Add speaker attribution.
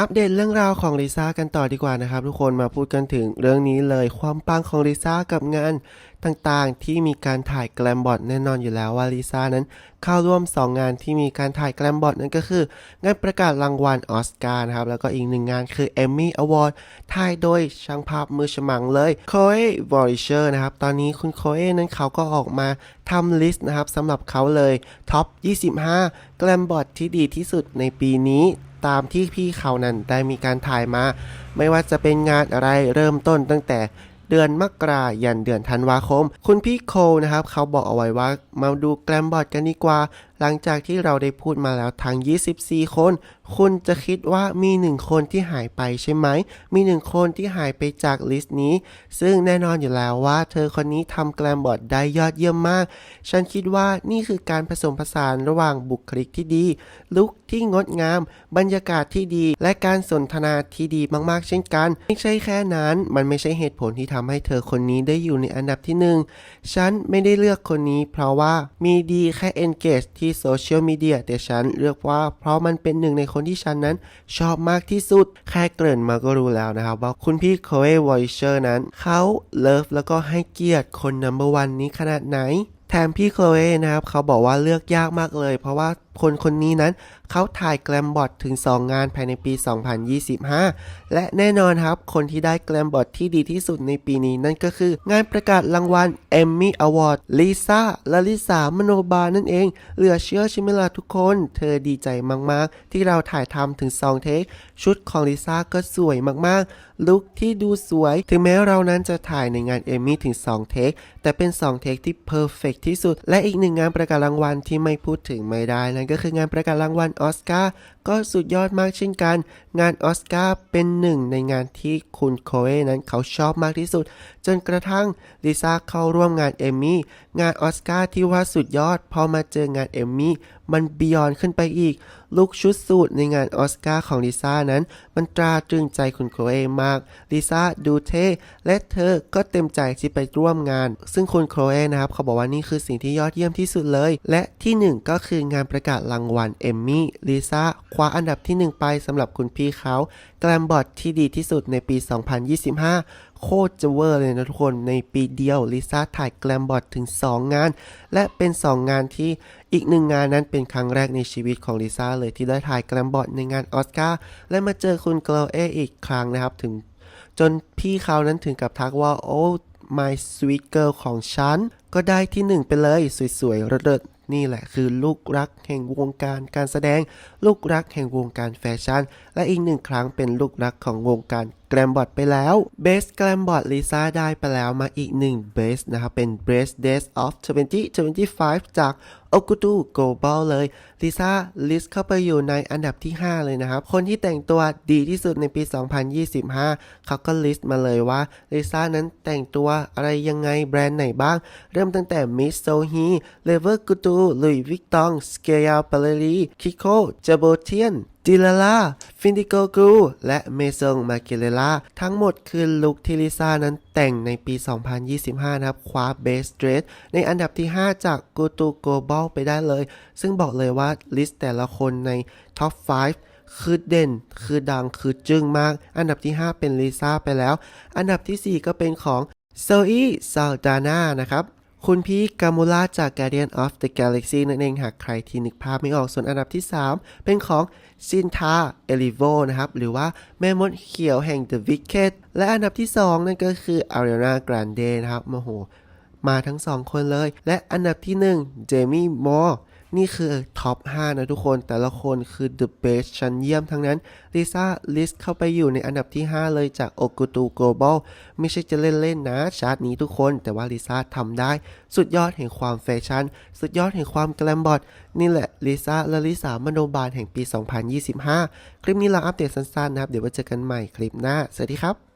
Speaker 1: อัปเดตเรื่องราวของลิซ่ากันต่อดีกว่านะครับ ทุกคนมาพูดกันถึงเรื่องนี้เลยความปังของลิซ่ากับงานต่างๆ ที่มีการถ่ายแกลมบอทแน่นอนอยู่แล้วว่าลิซ่านั้นเข้าร่วม 2 งานที่มีการถ่ายแกลมบอทนั่นก็คือ งานประกาศรางวัลออสการ์นะครับ แล้วก็อีกหนึ่งงานคือเอมมี่อวอร์ดถ่ายโดยช่างภาพมือฉมังเลยโคเอวอริเชอร์นะครับ ตอนนี้คุณโคเอนั้นเขาก็ออกมาทำลิสต์นะครับสำหรับเขาเลยท็อป 25 แกลมบอทที่ดีที่สุดในปีนี้ ตามที่พี่เขานั้นได้มีการถ่ายมา ไม่ว่าจะเป็นงานอะไรเริ่มต้นตั้งแต่เดือนมกรายันเดือนธันวาคม คุณพี่โคลนะครับ เขาบอกเอาไว้ว่ามาดูแกลมบอร์ดกันดีกว่า หลังจากที่เราได้พูดมาแล้วทั้ง 24 คน คุณจะคิดว่ามีหนึ่งคนที่หายไปใช่ไหม มีหนึ่งคนที่หายไปจากลิสต์นี้ ซึ่งแน่นอนอยู่แล้วว่าเธอคนนี้ทำแกลมบอร์ดได้ยอดเยี่ยมมาก ฉันคิดว่านี่คือการผสมผสานระหว่างบุคลิกที่ดี ลุคที่งดงาม บรรยากาศที่ดี และการสนทนาที่ดีมากๆ เช่นกัน ไม่ใช่แค่นั้น มันไม่ใช่เหตุผลที่ทำให้เธอคนนี้ได้อยู่ในอันดับที่หนึ่งฉันไม่ได้เลือกคนนี้ เพราะว่ามีดีแค่ engage ที่โซเชียลมีเดียแต่ฉันเลือกว่า เพราะมันเป็นหนึ่งในคนที่ฉันนั้นชอบมากที่สุด แค่เกริ่นมาก็รู้แล้วนะครับว่าคุณพี่โคเอวอยเชอร์นั้น เขาเลิฟแล้วก็ให้เกียรติคนนัมเบอร์วันนี้ขนาดไหนแถมพี่โคลเอนะครับเขาบอกว่าเลือกยากมากเลย เพราะว่า คนคนนี้นั้น เขาถ่ายแกลมบอทถึง 2 งานภายในปี 2025 และแน่นอนครับ คนที่ได้แกลมบอทที่ดีที่สุดในปีนี้นั่นก็คือ งานประกาศรางวัล Emmy Award ลิซ่าลลิสามโนบานั่นเอง เหลือเชื่อใช่ไหมล่ะทุกคน เธอดีใจมากๆ ที่เราถ่ายทำถึง 2 เทค ชุดของลิซ่าก็สวยมากๆ ลุคที่ดูสวย ถึงแม้เรานั้นจะถ่ายในงานเอมมี่ถึง 2 เทค แต่เป็น 2 เทคที่เพอร์เฟกที่สุด และอีกหนึ่งงานประกาศรางวัลที่ไม่พูดถึงไม่ได้นั่นก็คืองานประกาศรางวัลออสการ์ก็สุดยอดมากเช่นกัน งานออสการ์เป็นหนึ่งในงานที่คุณโคเอนั้นเขาชอบมากที่สุด จนกระทั่งลิซ่าเข้าร่วมงานเอมมี่งานออสการ์ที่ว่าสุดยอดพอมาเจองานเอมมี่ มันบียอนขึ้นไปอีก ลุคชุดสูทในงานออสการ์ของลิซ่านั้น มันตราตรึงใจคุณโคเอมาก ลิซ่าดูเท่และเธอก็เต็มใจที่ไปร่วมงาน ซึ่งคุณโคเอนะครับ เขาบอกว่านี่คือสิ่งที่ยอดเยี่ยมที่สุดเลย และที่หนึ่งก็คืองานประกาศรางวัลเอมมี่ลิซ่าคว้าอันดับที่หนึ่งไปสำหรับคุณพี่เขาแกลมบอทที่ดีที่สุดในปี 2025 โคตรจะเวอร์เลยนะทุกคน ในปีเดียวลิซ่าถ่ายแกลมบอทถึง 2 งาน และเป็น 2 งานที่อีกหนึ่งงานนั้นเป็นครั้งแรกในชีวิตของลิซ่าเลยที่ได้ถ่ายแกลมบอทในงานออสการ์และมาเจอคุณเกลเออีกครั้งนะครับถึง จนพี่เขานั้นถึงกับทักว่าโอ้ my sweet girl ของฉัน ก็ได้ที่หนึ่งไปเลย สวยๆเลิศๆ นี่แหละคือลูกรักแห่งวงการการแสดง ลูกรักแห่งวงการแฟชั่น และอีกหนึ่งครั้งเป็นลูกรักของวงการแกรมบอดไปแล้วเบสแกรมบอดลิซ่าได้ไปแล้วมาอีกหนึ่งเบสนะครับเป็น Best Days of 2025 จาก o k u t u Global เลยลิซ่าลิสเข้าไปอยู่ในอันดับที่ 5 เลยนะครับ คนที่แต่งตัวดีที่สุดในปี 2025 เขาก็ลิสต์มาเลยว่าลิซ่านั้นแต่งตัวอะไรยังไงแบรนด์ไหนบ้าง เริ่มตั้งแต่ Miss Sohi Lever Gutu Louis Vuitton Scale p a l e r i Kiko Jabotian จิลาล่า ฟินดิโกกรูและเมซงมาเกเลล่า ทั้งหมดคือลุคที่ลิซ่านั้นแต่งในปี 2025 นะครับ คว้าเบสเดรสในอันดับที่ 5 จากกูตูโกลบอลไปได้เลย ซึ่งบอกเลยว่าลิสต์แต่ละคนในท็อป 5 คือเด่น คือดัง คือจึ้งมาก อันดับที่ 5 เป็นลิซ่าไปแล้ว อันดับที่ 4 ก็เป็นของโซอีซาลดาน่านะครับคุณพี่กามูล่าจาก Guardian of the Galaxy นั่นเองหากใครที่นึกภาพไม่ออกส่วนอันดับที่ 3 เป็นของซินทาเอลิโวนะครับ หรือว่าแม่มดเขียวแห่ง The Wicked และอันดับที่ 2 นั่นก็คือ Ariana Grande นะครับโอ้โห มาทั้ง2คนเลย และอันดับที่1เจมี่มอร์นี่คือท็อป 5 นะทุกคนแต่ละคนคือ The Best ชั้นเยี่ยมทั้งนั้นลิซ่าลิสเข้าไปอยู่ในอันดับที่ 5 เลยจาก o k u t u Global ไม่ใช่จะเล่น ๆ นะ ชาร์ตนี้ทุกคน แต่ว่าลิซ่าทำได้ สุดยอดแห่งความแฟชั่น สุดยอดแห่งความแกลมบอทนี่แหละลิซ่าและลิสามโนบาลแห่งปี 2025 คลิปนี้เราอัปเดตสั้น ๆ นะครับ เดี๋ยวไว้เจอกันใหม่คลิปหน้า สวัสดีครับ